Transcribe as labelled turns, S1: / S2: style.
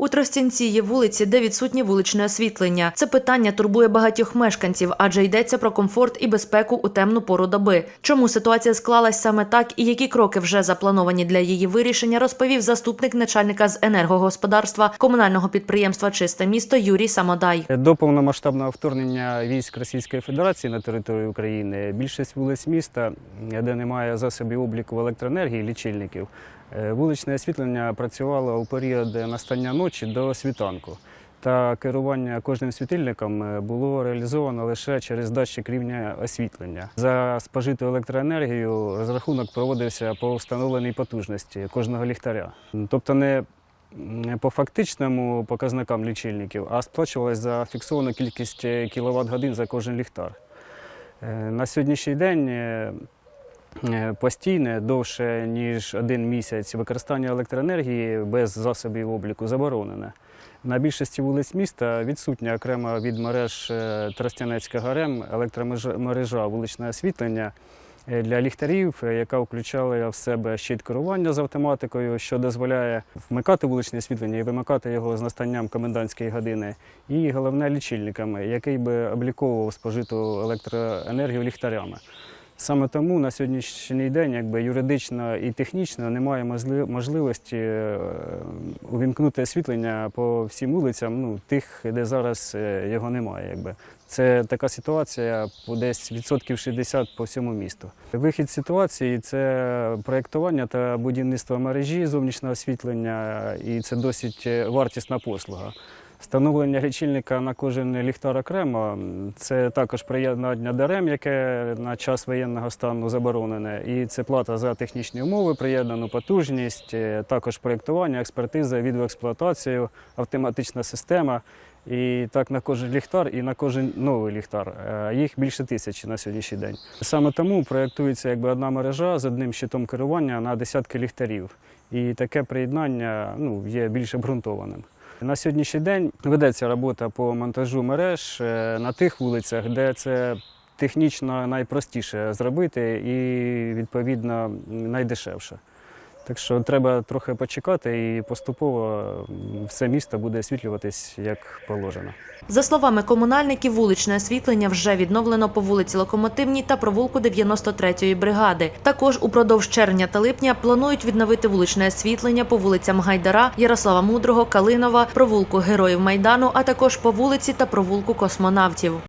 S1: У Тростянці є вулиці, де відсутнє вуличне освітлення. Це питання турбує багатьох мешканців, адже йдеться про комфорт і безпеку у темну пору доби. Чому ситуація склалась саме так і які кроки вже заплановані для її вирішення, розповів заступник начальника з енергогосподарства комунального підприємства Чисте місто Юрій Самодай.
S2: До повномасштабного вторгнення військ Російської Федерації на територію України більшість вулиць міста, де немає засобів обліку електроенергії, лічильників, вуличне освітлення працювало у період настання ночі до світанку. Та керування кожним світильником е, було реалізовано лише через датчик рівня освітлення. За спожиту електроенергію розрахунок проводився по встановленій потужності кожного ліхтаря. Тобто не по фактичному показникам лічильників, а сплачувалось за фіксовану кількість кіловат годин за кожен ліхтар. Е, На сьогоднішній день е, е, постійне довше ніж один місяць використання електроенергії без засобів обліку заборонене. На більшості вулиць міста відсутня окремо від мереж е, Тростянецька ГРМ електромережа вуличне освітлення е, для ліхтарів, е, яка включала в себе щит керування з автоматикою, що дозволяє вмикати вуличне освітлення і вимикати його з настанням комендантської години. І головне лічильниками, який би обліковував спожиту електроенергію ліхтарями. Саме тому на сьогоднішній день якби юридично і технічно немає можливості е, увімкнути освітлення по всім вулицям, ну тих, де зараз е, його немає. Якби. Це така ситуація по десь відсотків 60 по всьому місту. Вихід ситуації це проєктування та будівництво мережі зовнішнього освітлення, і це досить е, вартісна послуга. Встановлення лічильника на кожен ліхтар окремо це також приєднання до РЕМ, яке на час воєнного стану заборонене. І це плата за технічні умови, приєднану потужність, е, також проєктування, експертиза, відеоексплуатацію, автоматична система. І так на кожен ліхтар і на кожен новий ліхтар. Е, Їх більше тисячі на сьогоднішній день. Саме тому проєктується якби одна мережа з одним щитом керування на десятки ліхтарів. І таке приєднання ну, є більш обґрунтованим. На сьогоднішній день ведеться робота по монтажу мереж е, на тих вулицях, де це технічно найпростіше зробити і відповідно найдешевше. Так що треба трохи почекати, і поступово все місто буде освітлюватись як положено.
S1: За словами комунальників, вуличне освітлення вже відновлено по вулиці Локомотивній та провулку 93-ї бригади. Також упродовж червня та липня планують відновити вуличне освітлення по вулицям Гайдара, Ярослава Мудрого, Калинова, провулку Героїв Майдану, а також по вулиці та провулку космонавтів.